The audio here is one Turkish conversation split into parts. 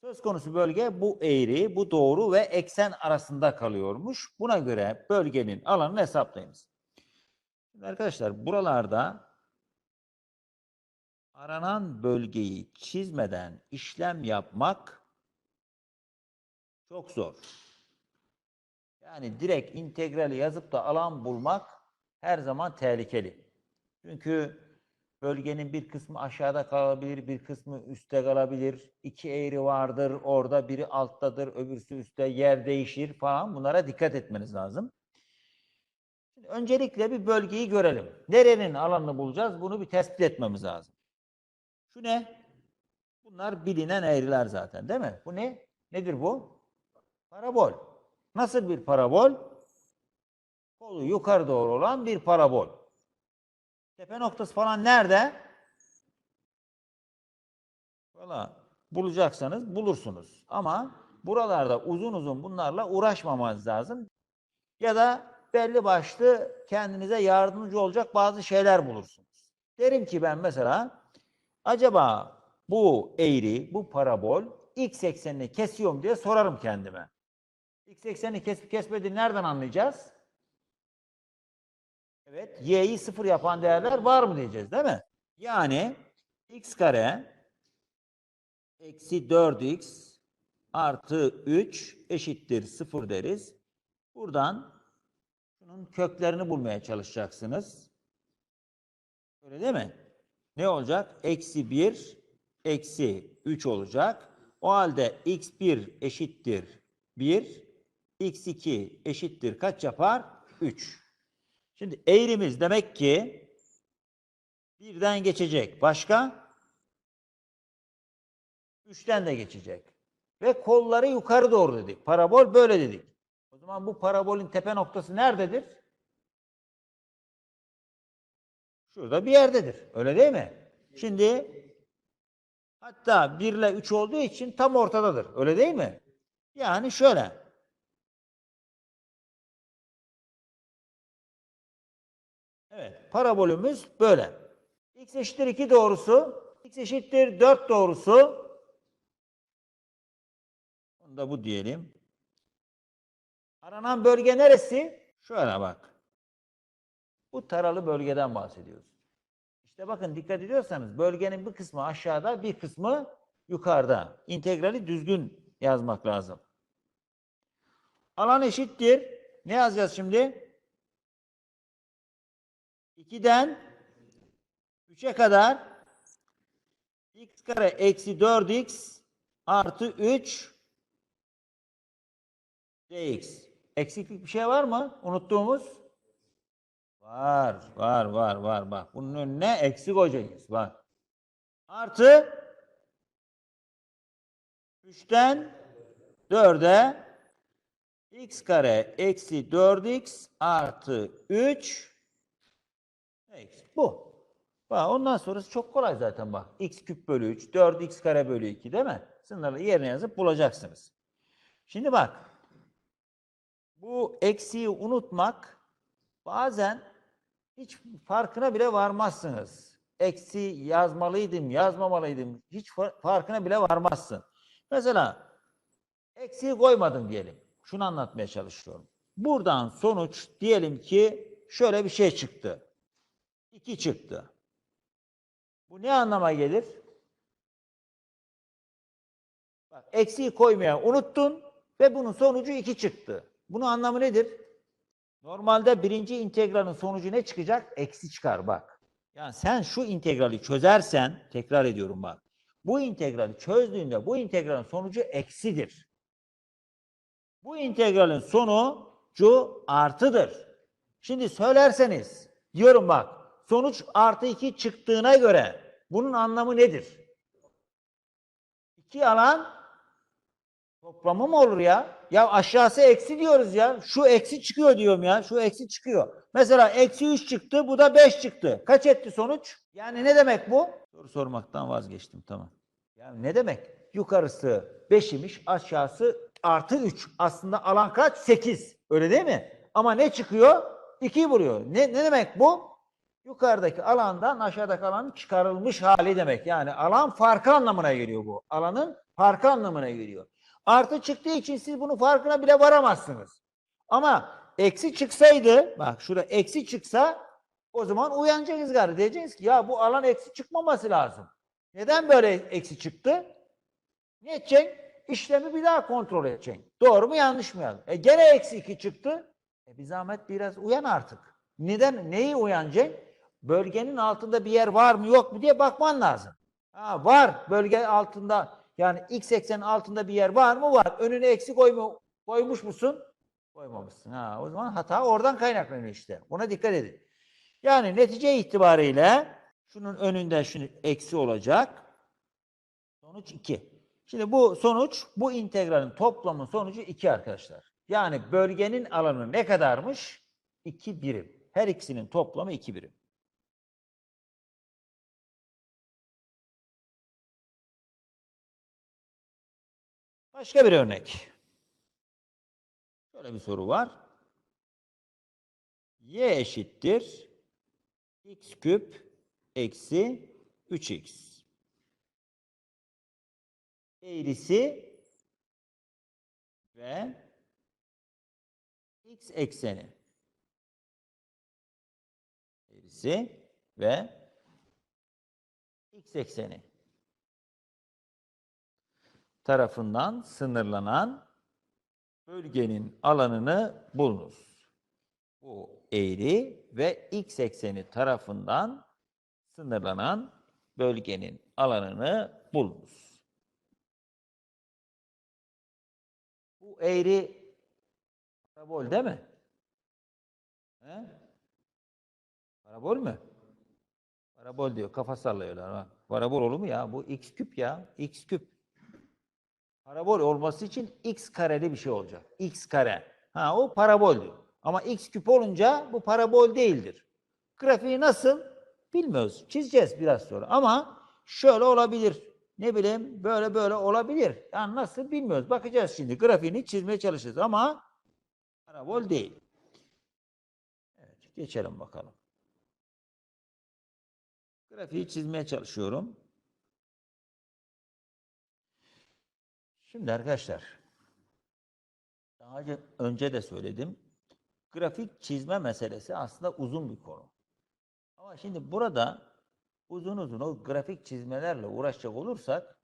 Söz konusu bölge bu eğri, bu doğru ve eksen arasında kalıyormuş. Buna göre bölgenin alanını hesaplayınız. Arkadaşlar buralarda aranan bölgeyi çizmeden işlem yapmak çok zor. Yani direkt integrali yazıp da alan bulmak her zaman tehlikeli. Çünkü bölgenin bir kısmı aşağıda kalabilir, bir kısmı üstte kalabilir. İki eğri vardır, orada biri alttadır, öbürsü üstte, yer değişir falan. Bunlara dikkat etmeniz lazım. Öncelikle bir bölgeyi görelim. Nerenin alanını bulacağız? Bunu bir tespit etmemiz lazım. Şu ne? Bunlar bilinen eğriler zaten değil mi? Bu ne? Nedir bu? Parabol. Nasıl bir parabol? Kolu yukarı doğru olan bir parabol. Tepe noktası falan nerede? Valla bulacaksanız bulursunuz. Ama buralarda uzun uzun bunlarla uğraşmamanız lazım. Ya da belli başlı kendinize yardımcı olacak bazı şeyler bulursunuz. Derim ki ben mesela acaba bu eğri, bu parabol x eksenini kesiyor mu diye sorarım kendime. X eksenini kesip kesmediğini nereden anlayacağız? Evet, y'yi sıfır yapan değerler var mı diyeceğiz değil mi? Yani x kare eksi 4x artı 3 eşittir 0 deriz. Buradan bunun köklerini bulmaya çalışacaksınız. Öyle değil mi? Ne olacak? Eksi 1, eksi 3 olacak. O halde x1 eşittir 1, x2 eşittir kaç yapar? 3. Şimdi eğrimiz demek ki birden geçecek. Başka? Üçten de geçecek. Ve kolları yukarı doğru dedik. Parabol böyle dedik. O zaman bu parabolün tepe noktası nerededir? Şurada bir yerdedir. Öyle değil mi? Şimdi hatta 1 ile 3 olduğu için tam ortadadır. Öyle değil mi? Yani şöyle. Parabolümüz böyle. x eşittir 2 doğrusu, x eşittir 4 doğrusu. Onu da bu diyelim. Aranan bölge neresi? Şöyle bak. Bu taralı bölgeden bahsediyoruz. İşte bakın dikkat ediyorsanız bölgenin bir kısmı aşağıda, bir kısmı yukarıda. İntegrali düzgün yazmak lazım. Alan eşittir. Ne yazacağız şimdi? 2'den 3'e kadar x kare eksi 4x artı 3 dx. Eksiklik bir şey var mı? Unuttuğumuz? Var, var, var, var. Bak bunun önüne eksi koyacağız. Bak. Artı 3'ten 4'e x kare eksi 4x artı 3 X. Bu. Ondan sonrası çok kolay zaten bak. x küp bölü 3, 4x kare bölü 2 değil mi? Sınırları yerine yazıp bulacaksınız. Şimdi bak. Bu eksiği unutmak bazen hiç farkına bile varmazsınız. Eksi yazmalıydım, yazmamalıydım. Hiç fa- farkına bile varmazsın. Mesela eksiği koymadım diyelim. Şunu anlatmaya çalışıyorum. Buradan sonuç diyelim ki şöyle bir şey çıktı. 2 çıktı. Bu ne anlama gelir? Bak, eksiği koymaya unuttun ve bunun sonucu 2 çıktı. Bunun anlamı nedir? Normalde birinci integralin sonucu ne çıkacak? Eksi çıkar bak. Yani sen şu integrali çözersen, tekrar ediyorum bak. Bu integrali çözdüğünde bu integralin sonucu eksidir. Bu integralin sonucu artıdır. Şimdi söylerseniz, diyorum bak, sonuç artı 2 çıktığına göre bunun anlamı nedir? İki alan toplamı mı olur ya? Ya aşağısı eksi diyoruz ya. Şu eksi çıkıyor diyorum ya. Şu eksi çıkıyor. Mesela eksi 3 çıktı. Bu da 5 çıktı. Kaç etti sonuç? Yani ne demek bu? Soru sormaktan vazgeçtim. Tamam. Yani ne demek? Yukarısı 5 imiş. Aşağısı artı 3. Aslında alan kaç? 8. Öyle değil mi? Ama ne çıkıyor? 2'yi vuruyor. Ne, ne demek bu? Yukarıdaki alandan aşağıdaki alanın çıkarılmış hali demek. Yani alan farkı anlamına geliyor bu. Alanın Farkı anlamına geliyor. Artı çıktığı için siz bunun farkına bile varamazsınız. Ama eksi çıksaydı, bak şurada eksi çıksa o zaman uyanacaksınız gari. Diyeceksiniz ki ya bu alan eksi çıkmaması lazım. Neden böyle eksi çıktı? Ne edeceksin? İşlemi bir daha kontrol edeceksin. Doğru mu yanlış mı yanlış? E gene eksi 2 çıktı. E bir zahmet biraz uyan artık. Neden? Neyi uyanacaksın? Bölgenin altında bir yer var mı yok mu diye bakman lazım. Ha, var. Bölge altında yani x eksenin altında bir yer var mı? Var. Önüne eksi koymu, koymuş musun? Koymamışsın. Ha, o zaman hata oradan kaynaklanıyor işte. Buna dikkat edin. Yani netice itibariyle şunun önünde şunu eksi olacak. Sonuç 2. Şimdi bu sonuç bu integralin toplamın sonucu 2 arkadaşlar. Yani bölgenin alanı ne kadarmış? 2 birim. Her ikisinin toplamı 2 birim. Başka bir örnek. Şöyle bir soru var. y eşittir x küp eksi 3x. Eğrisi ve x ekseni. Eğrisi ve x ekseni tarafından sınırlanan bölgenin alanını bulunuz. Bu eğri ve x ekseni tarafından sınırlanan bölgenin alanını bulunuz. Bu eğri parabol değil mi? He? Parabol mü? Parabol diyor. Kafa sallıyorlar. Bak. Parabol olur mu ya? Bu x küp ya. x küp. Parabol olması için x kareli bir şey olacak. x kare. Ha o parabol diyor. Ama x küp olunca bu parabol değildir. Grafiği nasıl? Bilmiyoruz. Çizeceğiz biraz sonra. Ama şöyle olabilir. Ne bileyim böyle böyle olabilir. Yani nasıl bilmiyoruz. Bakacağız şimdi. Grafiğini çizmeye çalışacağız ama parabol değil. Evet, geçelim bakalım. Grafiği çizmeye çalışıyorum. Şimdi arkadaşlar, daha önce, de söyledim. Grafik çizme meselesi aslında uzun bir konu. Ama şimdi burada uzun uzun o grafik çizmelerle uğraşacak olursak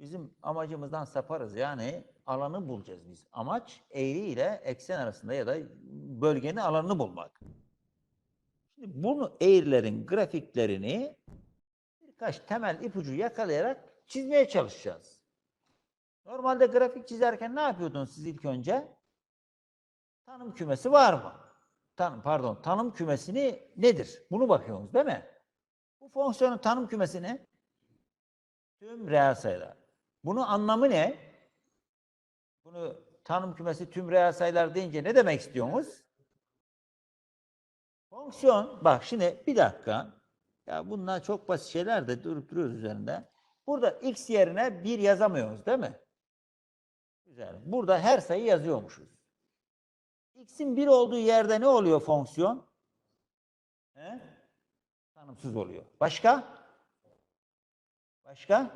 bizim amacımızdan saparız. Yani alanı bulacağız biz. Amaç eğri ile eksen arasında ya da bölgenin alanını bulmak. Şimdi bunu eğrilerin grafiklerini birkaç temel ipucu yakalayarak çizmeye çalışacağız. Normalde grafik çizerken ne yapıyordunuz siz ilk önce? Tanım kümesi var mı? Tanım, pardon, tanım kümesini nedir? Bunu bakıyorsunuz değil mi? Bu fonksiyonun tanım kümesi ne? Tüm reel sayılar. Bunun anlamı ne? Bunu tanım kümesi tüm reel sayılar deyince ne demek istiyorsunuz? Fonksiyon, bak şimdi bir dakika. Ya bunlar çok basit şeyler de durup duruyoruz üzerinde. Burada x yerine 1 yazamıyoruz değil mi? Güzel. Burada her sayı yazıyormuşuz. X'in 1 olduğu yerde ne oluyor fonksiyon? He? Tanımsız oluyor. Başka? Başka?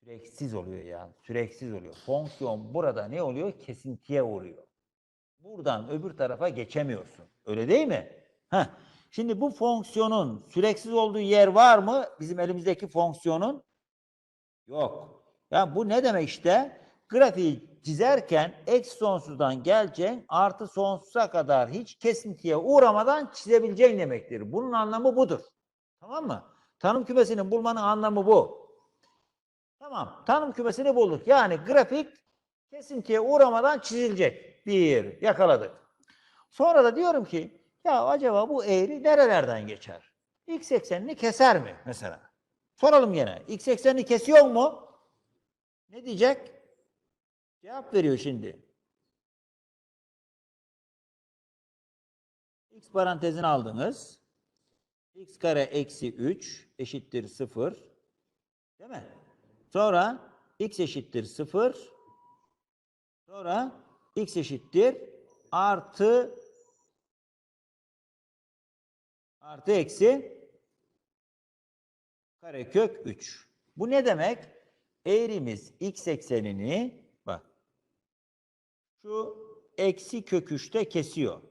Süreksiz oluyor ya. Süreksiz oluyor. Fonksiyon burada ne oluyor? Kesintiye uğruyor. Buradan öbür tarafa geçemiyorsun. Öyle değil mi? Heh. Şimdi bu fonksiyonun süreksiz olduğu yer var mı? Bizim elimizdeki fonksiyonun yok. Ya bu ne demek işte? Grafiği çizerken eksi sonsuzdan geleceğin artı sonsuza kadar hiç kesintiye uğramadan çizebileceğin demektir. Bunun anlamı budur. Tamam mı? Tanım kümesinin bulmanın anlamı bu. Tamam. Tanım kümesini bulduk. Yani grafik kesintiye uğramadan çizilecek. Bir. Yakaladık. Sonra da diyorum ki ya acaba bu eğri nerelerden geçer? X eksenini keser mi mesela? Soralım yine. X eksenini kesiyor mu? Ne diyecek? Cevap veriyor şimdi. X parantezini aldınız. X kare eksi 3 eşittir 0. Değil mi? Sonra x eşittir 0. Sonra x eşittir artı artı eksi karekök 3. Bu ne demek? Eğrimiz x eksenini bak şu eksi kök üçte kesiyor.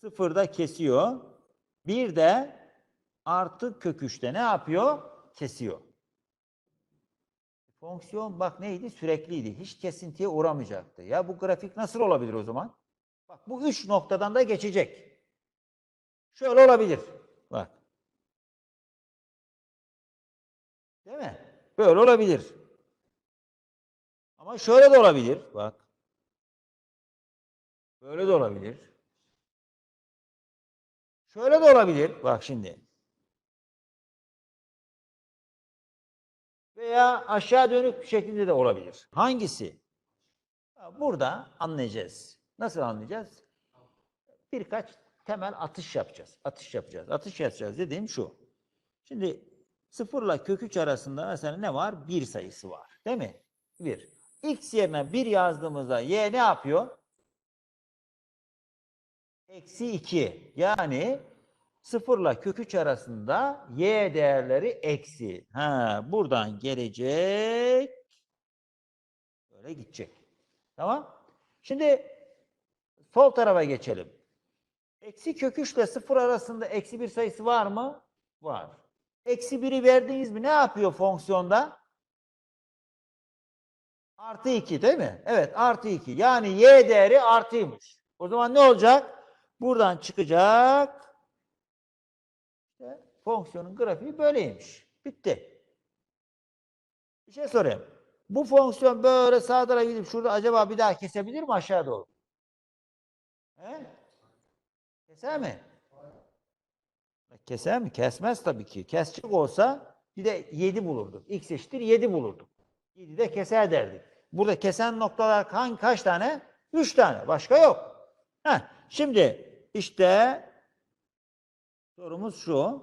Sıfırda kesiyor. Bir de artı kök üçte ne yapıyor? Kesiyor. Fonksiyon bak neydi? Sürekliydi. Hiç kesintiye uğramayacaktı. Ya bu grafik nasıl olabilir o zaman? Bak bu üç noktadan da geçecek. Şöyle olabilir. Bak. Değil mi? Böyle olabilir. Ama şöyle de olabilir. Bak. Böyle de olabilir. Şöyle de olabilir. Bak şimdi. Veya aşağı dönük bir şekilde de olabilir. Hangisi? Ha, Burada anlayacağız. Nasıl anlayacağız? Birkaç temel atış yapacağız. Atış yapacağız. Atış yapacağız dediğim şu. Şimdi sıfırla kök 3 arasında mesela ne var? Bir sayısı var. Değil mi? Bir. X yerine bir yazdığımızda y ne yapıyor? Eksi 2. Yani sıfırla kök 3 arasında y değerleri eksi. Ha, buradan gelecek. Böyle gidecek. Tamam. Şimdi sol tarafa geçelim. Eksi kök 3 ile sıfır arasında eksi bir sayısı var mı? Var. Eksi biri verdiniz mi ne yapıyor fonksiyonda? Artı 2 değil mi? Evet artı 2. Yani y değeri artıymış. O zaman ne olacak? Buradan çıkacak. Fonksiyonun grafiği böyleymiş. Bitti. Bir şey sorayım. Bu fonksiyon böyle sağa tarafa gidip şurada acaba bir daha kesebilir mi aşağı doğru? He? Keser mi? Keser mi? Kesmez tabii ki. Kesecek olsa bir de 7 bulurduk. X eşittir 7 bulurduk. 7 de keser derdik. Burada kesen noktalar hangi kaç tane? 3 tane. Başka yok. Heh, şimdi işte sorumuz şu.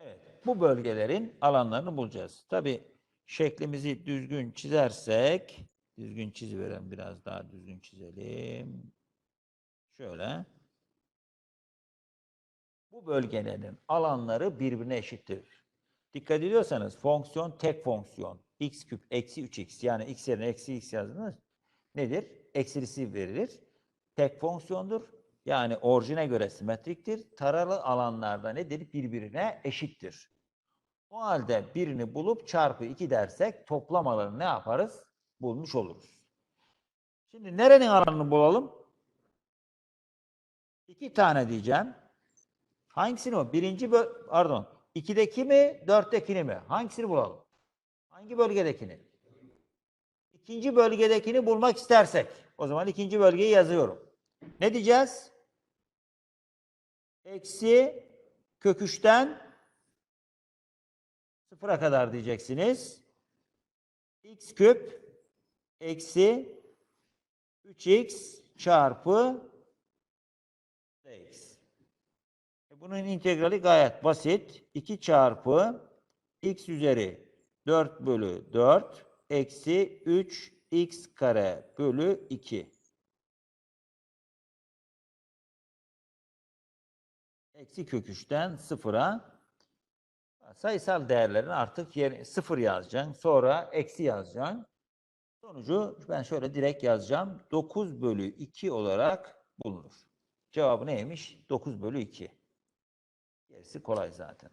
Evet, bu bölgelerin alanlarını bulacağız. Tabii şeklimizi düzgün çizersek, düzgün çiziverelim biraz daha düzgün çizelim. Şöyle. Bu bölgelerin alanları birbirine eşittir. Dikkat ediyorsanız fonksiyon tek fonksiyon. x küp eksi 3x yani x yerine eksi x yazdınız. Nedir? Eksilisi verilir. Tek fonksiyondur. Yani orijine göre simetriktir. Taralı alanlarda nedir? Birbirine eşittir. O halde birini bulup çarpı 2 dersek toplam alanı ne yaparız? Bulmuş oluruz. Şimdi nerenin alanını bulalım? İki tane diyeceğim. Hangisini o? Birinci böl pardon. İkideki mi? Dörttekini mi? Hangisini bulalım? Hangi bölgedekini? İkinci bölgedekini bulmak istersek. O zaman ikinci bölgeyi yazıyorum. Ne diyeceğiz? Eksi kök sıfıra kadar diyeceksiniz. x küp eksi 3x çarpı dx. E, Bunun integrali gayet basit. 2 çarpı x üzeri 4 bölü 4 eksi 3 x kare bölü 2. Eksi kök 3'ten sıfıra sayısal değerlerin artık yer, sıfır yazacaksın. Sonra eksi yazacaksın. Sonucu ben şöyle direkt yazacağım. 9 bölü 2 olarak bulunur. Cevabı neymiş? 9 bölü 2. Gerisi kolay zaten.